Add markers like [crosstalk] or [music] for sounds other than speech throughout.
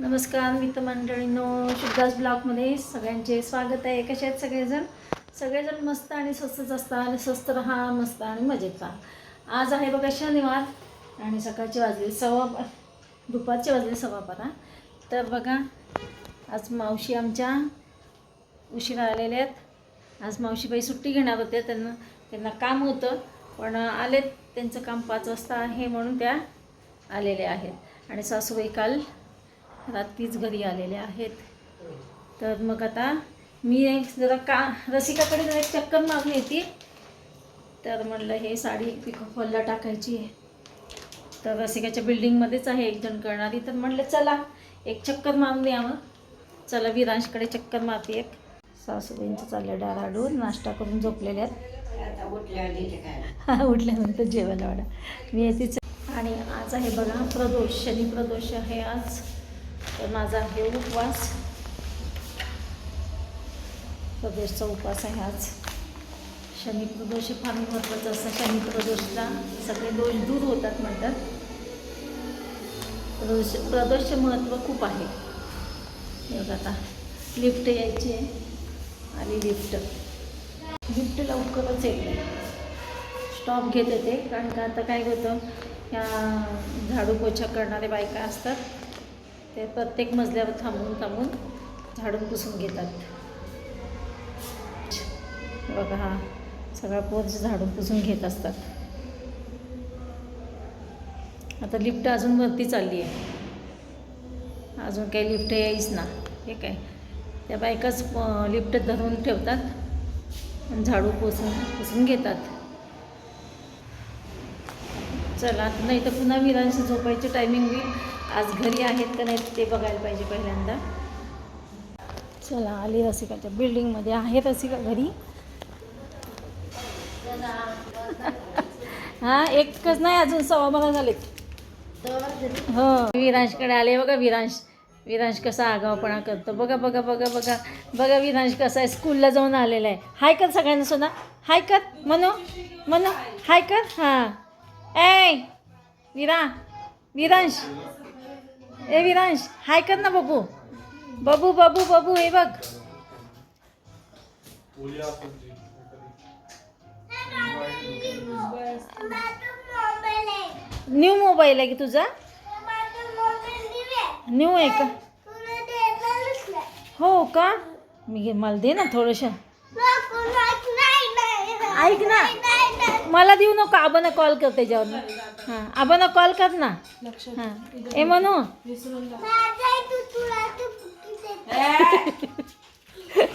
नमस्कार मित्रमंडळींनो शुद्धास ब्लॉगमध्ये सगळ्यांचे स्वागत आहे. कसे आहेत सगळेजण? सगळेजण मस्त आणि स्वस्तच असतात आणि स्वस्त राहा मस्त आणि मजेत राहा. आज आहे बघा शनिवार आणि सकाळचे वाजले सव्वा दुपारचे वाजले सव्वा बारा. तर बघा आज मावशी आमच्या उशिरा आलेल्या आहेत. आज मावशीबाई सुट्टी घेणार होत्या त्यांना त्यांना काम होतं पण आलेत. त्यांचं काम पाच वाजता आहे म्हणून त्या आलेल्या आहेत. आणि सासूबाई काल रात्रीच घरी आलेले आहेत. तर मग आता मी एक जरा का रसिकाकडे जरा एक चक्कर मारून येते तर म्हणलं हे साडी पिको फॉलला टाकायची आहे. तर रसिकाच्या बिल्डिंगमध्येच आहे एक जण करणारी. तर म्हणलं चला एक चक्कर मारून यावं चला विरांशकडे चक्कर मारते एक. सासूबाईंचं चाललं डाराडून नाश्ता करून झोपलेल्या आहेत. उठल्यानंतर जेवायला वाडा मी येतेच आणि आज आहे बघा प्रदोष शनी प्रदोष आहे आज. तर माझा आहे उपवास. प्रदोषचा उपवास आहे आज. शनी प्रदोष हे फार महत्त्वाचं असतं. शनी प्रदोषला सगळे दोष दूर होतात म्हणतात. प्रदोष प्रदोषचे महत्त्व खूप आहे. आता. लिफ्ट यायची आहे आली लिफ्ट. लिफ्ट लवकरच येते. स्टॉप घेत येते. कारण का आता काय होतं ह्या झाडू पोछा करणारे बायका असतात. ते प्रत्येक मजल्यावर थांबून थांबून झाडून पुसून घेतात. बघा हा सगळा पोच झाडून पुसून घेत असतात. आता लिफ्ट अजून वरती चालली आहे. अजून काही लिफ्ट यायच ना. हे काय? त्या बायकाच लिफ्ट धरून ठेवतात आणि झाडू पुसून पुसून घेतात. चला आता नाही तर पुन्हा विरांशी झोपायची टायमिंग होईल. आज घरी आहेत का नाही ते बघायला पाहिजे पहिल्यांदा. चला आली रसिकाच्या बिल्डिंगमध्ये आहे रसिका घरी? [laughs] हा एकच नाही अजून सव्वा बघा झाले हो. विरांशकडे आले बघा विरांश. विरांश कसा आगावपणा करतो. बघा बघा बघा बघा. बघा विरांश कसा आहे. स्कूलला जाऊन आलेला आहे. हाय कर सगळ्यांना सोना. हाय कर मनो. मनो हाय कर. हां. ए विरा. विरांश. ए विरांश हाय कर ना बबू. बबू बबू बबू हे बघ. न्यू मोबाईल आहे की तुझा? न्यू आहे का? हो का? मी घे मला दे ना थोडंसं. ऐक ना मला देऊ नको आबांना कॉल कर त्याच्यावर हां आबांना कॉल कर ना. हां. ए म्हणू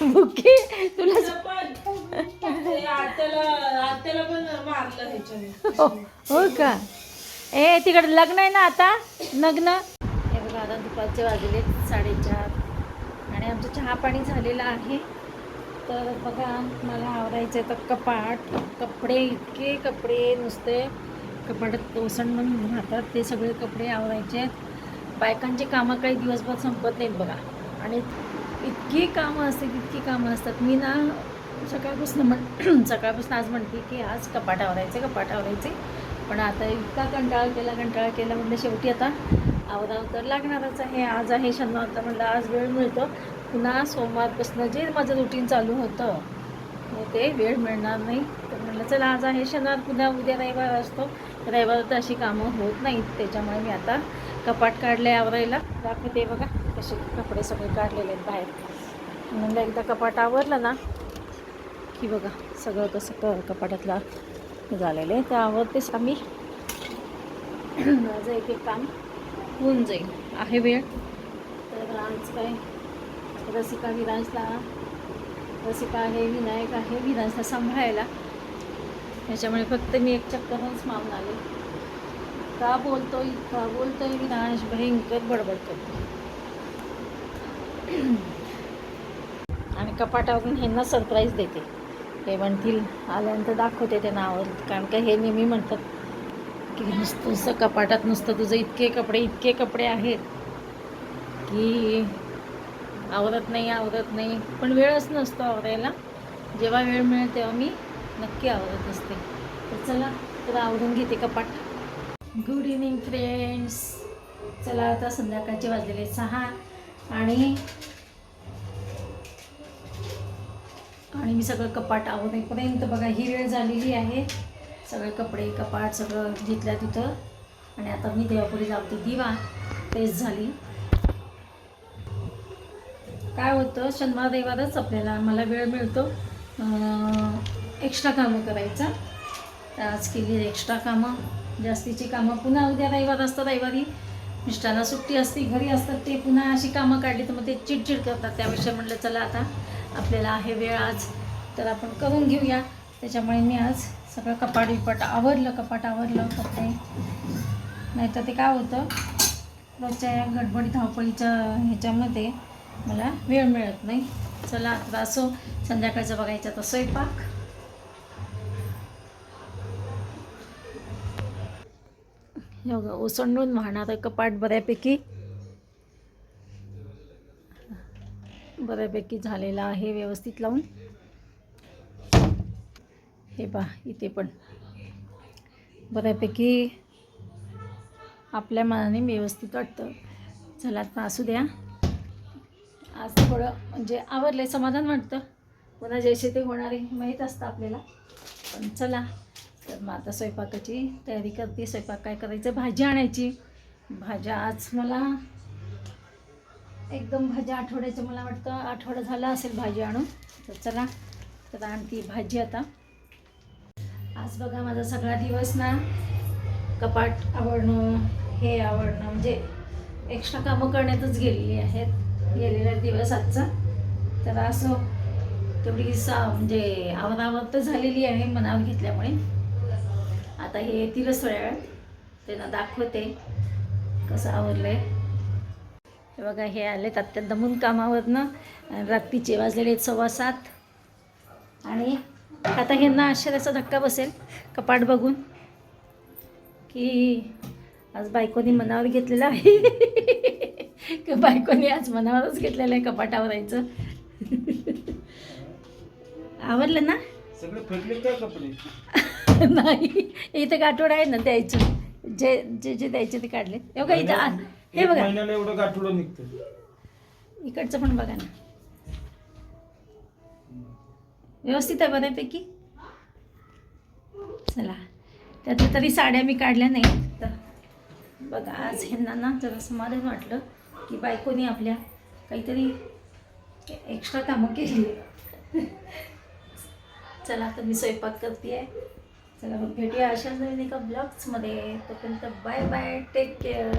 बुके तुला हो हो का? ए तिकडे लग्न आहे ना आता? लग्न? हे बघा आता दुपारचे वाजले साडेचार. आणि आमचं चहा पाणी झालेलं आहे. तर बघा मला आवरायचं आहे तर कपाट कपडे इतके कपडे नुसते. कपाटात ओसंडून राहतात ते सगळे कपडे आवरायचे आहेत. बायकांचे कामं काही दिवसभर संपत नाहीत बघा. आणि इतकी कामं असतात इतकी कामं असतात. मी ना सकाळपासून म्हण [clears throat] सकाळपासून आज म्हणते की आज कपाट आवरायचे कपाट आवरायचे. पण आता इतका कंटाळा केला कंटाळा केला म्हणजे शेवटी आता आवरावं तर लागणारच आहे. आज आहे शनिवार तर म्हटलं आज वेळ मिळतो. पुन्हा सोमवारपासून जे माझं रुटीन चालू होतं मग ते वेळ मिळणार नाही. म्हटलं चला आज आहे शनिवार पुन्हा उद्या रविवार असतो. रविवार तर अशी कामं होत नाहीत त्याच्यामुळे मी आता कपाट काढले आवरायला. दाखवते बघा कसे कपडे सगळे काढलेले आहेत बाहेर. म्हणलं एकदा कपाट आवरलं ना की बघा सगळं कसं क कपाटातला झालेलं आहे. तर आवरतेच आम्ही. माझं एक एक काम होऊन जाईल. आहे वेळ. तर आज काय? रसिका विराजला रसिका आहे विनायक आहे विराजला सांभाळायला. त्याच्यामुळे फक्त मी एक चक्करच मारून आले का बोलतो का बोलतोय? विनाश भयंकर बडबड करतो आणि कपाटावरून ह्यांना सरप्राईज देते. हे म्हणतील आल्यानंतर दाखवते ते नावावर. कारण का हे नेहमी म्हणतात की नुसतं नुसतं कपाटात नुसतं तुझं इतके कपडे इतके कपडे आहेत की आवरत नाही आवरत नाही. पण वेळच नसतो आवरायला. जेव्हा वेळ मिळेल तेव्हा मी नक्की आवडत असते. तर चला तर आवडून घेते कपाट. गुड इव्हनिंग फ्रेंड्स चला आता संध्याकाळचे वाजलेले सहा. आणि आणि मी सगळं कपाट आवडेपर्यंत बघा ही वेळ झालेली आहे. सगळे कपडे कपाट सगळं घेतल्या तिथं. आणि आता मी देवापुढे लावते दिवा तेच झाली. काय होतं शनिवार रविवारच आपल्याला मला वेळ मिळतो. एक्स्ट्रा कामं करायचा. तर आज केली एक्स्ट्रा कामं. जास्तीची कामं पुन्हा उद्या रविवार असतं रविवारी. मिस्टरांना सुट्टी असते घरी असतात ते पुन्हा अशी कामं काढली तर मग ते चिडचिड करतात. त्याविषयी म्हटलं चला आता आपल्याला आहे वेळ आज तर आपण करून घेऊया. त्याच्यामुळे मी आज सगळं कपाट बिपाट आवरलं कपाट आवरलं कपडे. नाहीतर ते काय होतं रोजच्या या गडबडी धावपळीच्या ह्याच्यामध्ये मला वेळ मिळत नाही. चला आता असो. संध्याकाळचं बघायचं तर स्वयंपाक. हे बघा ओसंडून आहे कपाट बऱ्यापैकी. बऱ्यापैकी झालेला आहे व्यवस्थित लावून. हे पहा इथे पण. बऱ्यापैकी आपल्या मनाने व्यवस्थित वाटतं. चला आता असू द्या. आज थोडं म्हणजे आवडलं समाधान वाटतं. पुन्हा जैसे ते होणारे माहीत असतं आपल्याला. पण चला. तर मग आता स्वयंपाकाची तयारी करते. स्वयंपाक काय करायचं? भाजी आणायची. भाज्या आज मला एकदम भाज्या आठवड्याचं मला वाटतं आठवडा झाला असेल भाजी आणून. तर चला तर आणती भाजी आता. आज बघा माझा सगळा दिवस ना कपाट आवडणं हे आवडणं म्हणजे एक्स्ट्रा कामं करण्यातच गेलेली आहेत. गेलेला दिवस आजचा. तर असं तेवढी सा म्हणजे आवरावर तर झालेली आहे मनावर घेतल्यामुळे. आता हे येतीलच थोड्या वेळात त्यांना दाखवते कसं आवरलं आहे हे बघा हे आलेत अत्यंत दमून कामावरनं रात्रीचे वाजलेले आहेत सव्वा सात. आणि आता ह्यांना आश्चर्याचा धक्का बसेल कपाट बघून. की आज बायकोनी मनावर घेतलेलं आहे. [laughs] की बायकोनी आज मनावरच घेतलेलं आहे कपाट आवरायचं? [laughs] आवडलं ना? सगळे कपडे? [laughs] [laughs] नाही. इथं गाठोड आहे ना द्यायचं. जे जे जे द्यायचे ते काढले. हे बघा इथं आ- हे बघा. महिन्याला एवढं गाठोडं निघतं. इकडचं पण बघा ना. व्यवस्थित आहे बऱ्यापैकी? चला. त्यातल्या तरी साड्या मी काढल्या नाही तर बघा आज ह्यांना ना जरा समाधान वाटलं की बायकोनी आपल्या काहीतरी एक्स्ट्रा कामं केली. [laughs] चला आता मी स्वयंपाक करते आहे चला मग भेटूया अशाच नवीन एका ब्लॉग्समध्ये तोपर्यंत बाय बाय टेक केअर